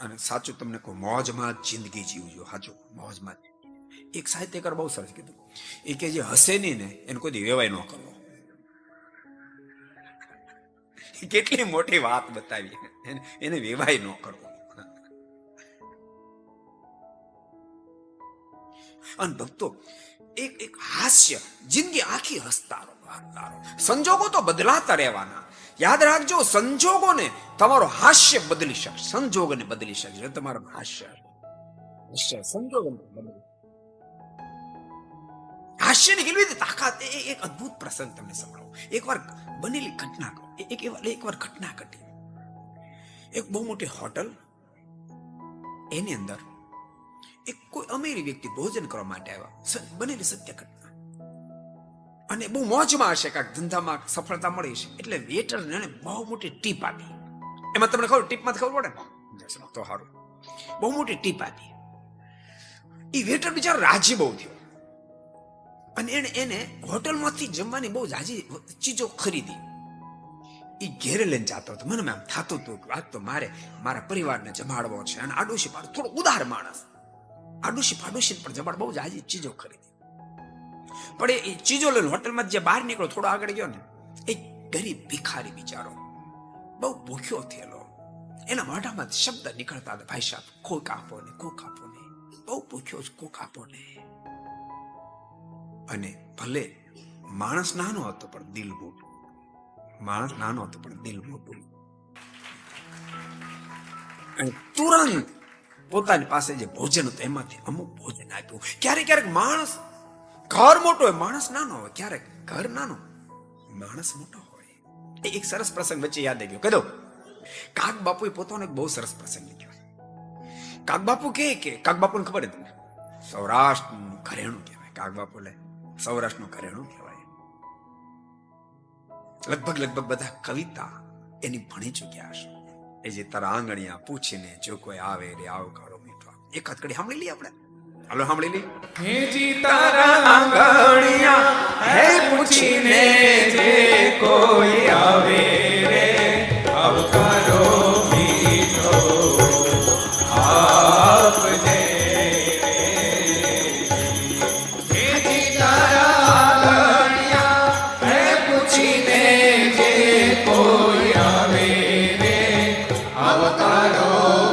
અને સાચું તમને કહું, મોજમાં જિંદગી જીવજો, સાચું, મોજમાં એક સાહિત્યકાર બહુ સરસ કીધું. એ કે જે હસે નહીં ને એને કોઈ વેવાય ન કરવો. કેટલી મોટી વાત બતાવી. એને વેવાય ન કરવો. અને ભક્તો એક એક હાસ્ય જિંદગી આખી હસતા રહો હસતા રહો સંજોગો તો બદલાતા રહેવાના યાદ રાખજો સંજોગોને તમારો હાસ્ય બદલી શકશે સંજોગોને બદલી શકશે એ તમારું હાસ્ય હાસ્ય સંજોગોને બદલી હાસ્યની કેવી રીતે તાકાત એ એ- એક અદ્ભુત પ્રસંગ તમને સંભળાવું એકવાર બનેલી ઘટના કહું. એ- એક એવા- એકવાર ઘટના ઘટી એક બહુ મોટી હોટલ એની અંદર એક કોઈ અમીરી વ્યક્તિ ભોજન કરવા માટે આવ્યા. બનેલી સત્ય ઘટના અને બહુ મોજમાં હશે કાંઈક ધંધામાં સફળતા મળી છે એટલે વેટર એને બહુ મોટી ટીપ આપી. એમાં તમને ખબર ટીપમાં ખબર પડે ને? તો સારું બહુ મોટી ટીપ આપી. એ વેટર બિચારો રાજી બહુ થયો. અને એને એને હોટલમાંથી જમવાની બહુ જાજી ચીજો ખરીદી. એ ઘેરે લઈને જતો હતો. મને આમ થતું હતું આજ તો મારે મારા પરિવારને જમાડવો છે. અને આડોશી પાડો. થોડો ઉદાર માણસ. આડોશી પાડોશી પણ જબર બહુ જાજી ચીજો ખરીદી પણ એ- ચીજો લઈને હોટલમાં જે બહાર નીકળો, થોડો આગળ ગયો ને એ ગરીબ ભિખારી બિચારો બહુ ભૂખ્યો થયેલો. એના મોઢામાં શબ્દ નીકળતા હતા, ભાઈ સાહેબ, કોક આપો ને, કોક આપો ને. બહુ ભૂખ્યો છે, કોક આપો ને. અને ભલે માણસ નાનો હતો પણ દિલ મોટું. માણસ નાનો હતો પણ દિલ મોટું. તુરંત પોતાની પાસે જે ભોજન હતું, એમાંથી અમુક ભોજન આપ્યું. ક્યારેક ક્યારેક માણસ, ઘર મોટો હોય, માણસ નાનો હોય, ક્યારેક ઘર નાનો, માણસ મોટો હોય. એક સરસ પ્રસંગ વચ્ચે યાદ આવી ગયો. કહી દઉં કાક બાપુએ પોતાનો એક બહુ સરસ પ્રસંગ લખ્યો કાક બાપુ કે કે કાક બાપુને ખબર હતી સૌરાષ્ટ્રનું ઘરેણું કહેવાય. કાક બાપુ લે સૌરાષ્ટ્રનું ઘરેણું કહેવાય. લગભગ લગભગ બધા કવિતા એની ભણી ચૂક્યા હશે. એ જે તારા આંગણિયા પૂછીને જો કોઈ આવે રે આવકારો મીઠો. એકાદ કડી સાંભળી લઈએ આપણે? હાલો સાંભળી લઈ હે જી તારા આંગણિયા, હે પૂછીને अवतारो